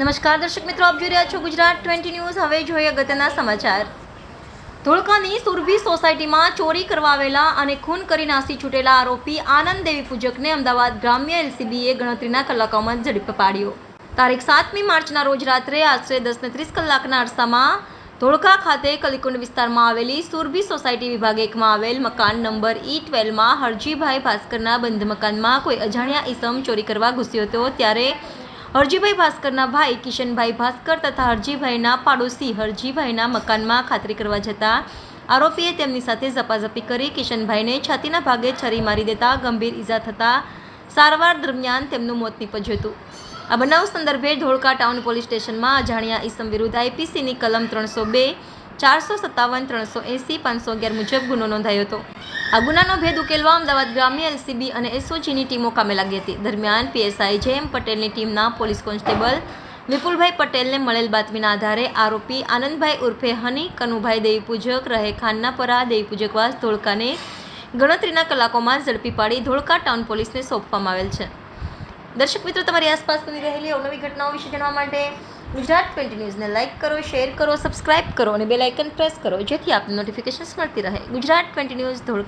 નમસ્કાર દર્શક મિત્રો, આપ જોઈ રહ્યા છો ગુજરાત ટ્વેન્ટી ન્યૂઝ. હવે જોઈએ અગત્યના સમાચાર. ધોળકાની સુરભી સોસાયટીમાં ચોરી કરવા આવેલા અને ખૂન કરી નાસી છૂટેલા આરોપી આનંદ દેવી પૂજકને અમદાવાદ ગ્રામ્ય એલસીબીએ ગણતરીના કલાકોમાં ઝડપ પાડ્યો. તારીખ સાતમી માર્ચના રોજ રાત્રે આશરે દસને ત્રીસ કલાકના અરસામાં ધોળકા ખાતે કલીકુંડ વિસ્તારમાં આવેલી સુરભી સોસાયટી વિભાગ એકમાં આવેલ મકાન નંબર ઈ ટ્વેલ્વમાં હરજીભાઈ ભાસ્કરના બંધ મકાનમાં કોઈ અજાણ્યા ઈસમ ચોરી કરવા ઘૂસ્યો હતો. ત્યારે હરજીભાઈ ભાસ્કરના ભાઈ, કિશનભાઈ ભાસ્કર તથા હરજીભાઈના પાડોશી હરજીભાઈના મકાનમાં ખાતરી કરવા જતા આરોપીએ તેમની સાથે ઝપાઝપી કરી કિશનભાઈને છાતીના ભાગે છરી મારી દેતા ગંભીર ઈજા થતાં સારવાર દરમિયાન તેમનું મોત નીપજ્યું હતું. આ બનાવ સંદર્ભે ધોળકા ટાઉન પોલીસ સ્ટેશનમાં અજાણ્યા ઈસમ વિરુદ્ધ આઈપીસીની કલમ ત્રણસો બે, ચારસો સત્તાવન, ત્રણસો એંસી, પાંચસો અગિયાર મુજબ ગુનો નોંધાયો હતો. આ ગુનાનો ભેદ ઉકેલવા અમદાવાદ ગ્રામ્ય એલસીબી અને એસઓજીની ટીમો કામે લાગી હતી. દરમિયાન પીએસઆઈ જેએમ પટેલની ટીમના પોલીસ કોન્સ્ટેબલ વિપુલભાઈ પટેલને મળેલ બાતમીના આધારે આરોપી આનંદભાઈ ઉર્ફે હની, કનુભાઈ દેવીપૂજક, રહે ખાનનાપરા દેવીપૂજકવાસ ધોળકાને ગણતરીના કલાકોમાં ઝડપી પાડી ધોળકા ટાઉન પોલીસને સોંપવામાં આવેલ છે. દર્શક મિત્રો, તમારી આસપાસ બની રહેલી અવનવી ઘટનાઓ વિશે જાણવા માટે ગુજરાત ટ્વેન્ટી ન્યૂઝને લાઇક કરો, શેર કરો, સબસ્ક્રાઇબ કરો અને બેલ આઇકન પ્રેસ કરો, જેથી આપને નોટિફિકેશન્સ મળતી રહે. Gujarat twenty news Dholka.